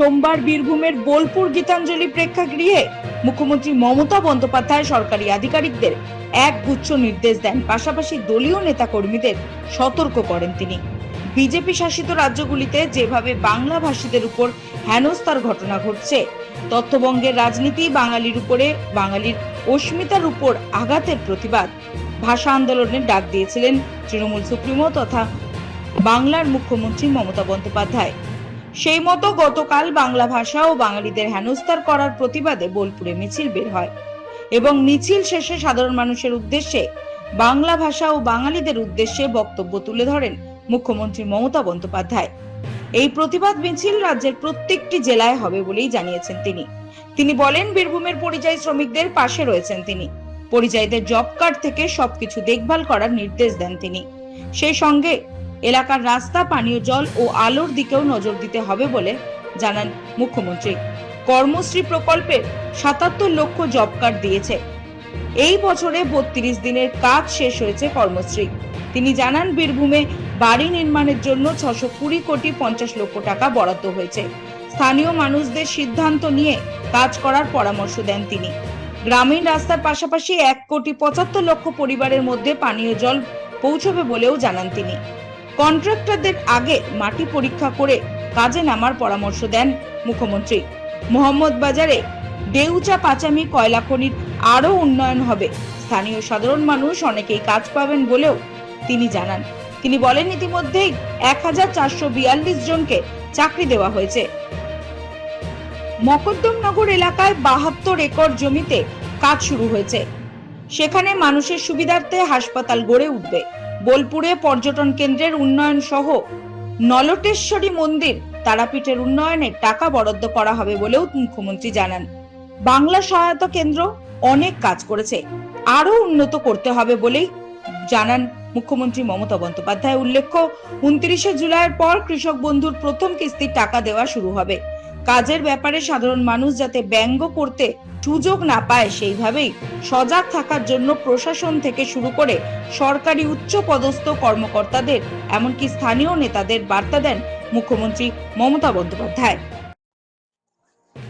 সোমবার বীরভূমের বোলপুর গীতাঞ্জলি প্রেক্ষাগৃহে মুখ্যমন্ত্রী মমতা বন্দ্যোপাধ্যায় সরকারি আধিকারিকদের এক গুচ্ছ নির্দেশ দেন। পাশাপাশি দলীয় নেতাকর্মীদের সতর্ক করেন তিনি। বিজেপি শাসিত রাজ্যগুলিতে যেভাবে বাংলা ভাষীদের উপর হেনস্থার ঘটনা ঘটছে, তথ্যবঙ্গের রাজনীতি বাঙালির উপরে, বাঙালির অস্মিতার উপর আঘাতের প্রতিবাদ ভাষা আন্দোলনের ডাক দিয়েছিলেন তৃণমূল সুপ্রিমো তথা বাংলার মুখ্যমন্ত্রী মমতা বন্দ্যোপাধ্যায়। সেই মতো গতকাল বাংলা ভাষা ও বাঙালিদের হেনস্থার করার প্রতিবাদে বোলপুরে মিছিল বের হয় এবং মিছিল শেষে সাধারণ মানুষের উদ্দেশ্যে বাংলা ভাষা ও বাঙালিদের উদ্দেশ্যে বক্তব্য তুলে ধরেন মুখ্যমন্ত্রী মমতা বন্দ্যোপাধ্যায়। এই প্রতিবাদ মিছিল রাজ্যের প্রত্যেকটি জেলায় হবে বলেই জানিয়েছেন তিনি। তিনি বলেন, বীরভূমের পরিযায়ী শ্রমিকদের পাশে রয়েছেন তিনি। পরিযায়ীদের জব কার্ড থেকে সবকিছু দেখভাল করার নির্দেশ দেন তিনি। সেই সঙ্গে এলাকার রাস্তা, পানীয় জল ও আলোর দিকেও নজর দিতে হবে বলে জানান মুখ্যমন্ত্রী। কর্মশ্রী প্রকল্পে সাতাত্তর লক্ষ জব কার্ড দিয়েছে। এই বছরে বত্রিশ দিনের কাজ শেষ হয়েছে কর্মশ্রী। তিনি জানান, বীরভূমে বাড়ি নির্মাণের জন্য ছশো কুড়ি কোটি পঞ্চাশ লক্ষ টাকা বরাদ্দ হয়েছে। স্থানীয় মানুষদের সিদ্ধান্ত নিয়ে কাজ করার পরামর্শ দেন তিনি। গ্রামীণ রাস্তার পাশাপাশি এক কোটি পঁচাত্তর লক্ষ পরিবারের মধ্যে পানীয় জল পৌঁছবে বলেও জানান তিনি। কন্ট্রাক্টরদের আগে মাটি পরীক্ষা করে কাজে নামার পরামর্শ দেন মুখ্যমন্ত্রী। মোহাম্মদ বাজারে ডেউচা পাচামি কয়লা খনির আরও উন্নয়ন হবে। স্থানীয় সাধারণ মানুষ অনেকেই কাজ পাবেন বলেও তিনি জানান। তিনি বলেন, ইতিমধ্যেই এক হাজার চারশো বিয়াল্লিশ জনকে চাকরি দেওয়া হয়েছে। মকদ্দমনগর এলাকায় বাহাত্তর একর জমিতে কাজ শুরু হয়েছে। সেখানে মানুষের সুবিধার্থে হাসপাতাল গড়ে উঠবে। বোলপুরে পর্যটন কেন্দ্রের উন্নয়ন সহ নলটেশ্বরী মন্দির তারাপীঠের উন্নয়নে টাকা বরাদ্দ করা হবে বলেও মুখ্যমন্ত্রী জানান। বাংলা সহায়তা কেন্দ্র অনেক কাজ করেছে আরও উন্নত করতে হবে বলেই জানান মুখ্যমন্ত্রী মমতা বন্দ্যোপাধ্যায়। উল্লেখ্য, উনত্রিশে জুলাইয়ের পর কৃষক বন্ধুর প্রথম কিস্তির টাকা দেওয়া শুরু হবে। কাজের ব্যাপারে সাধারণ মানুষ যাতে ব্যঙ্গ করতে সুযোগ না পায়, সেইভাবেই সজাগ থাকার জন্য প্রশাসন থেকে শুরু করে সরকারি উচ্চ পদস্থ কর্মকর্তাদের, এমনকি স্থানীয় নেতাদের বার্তা দেন মুখ্যমন্ত্রী মমতা বন্দ্যোপাধ্যায়।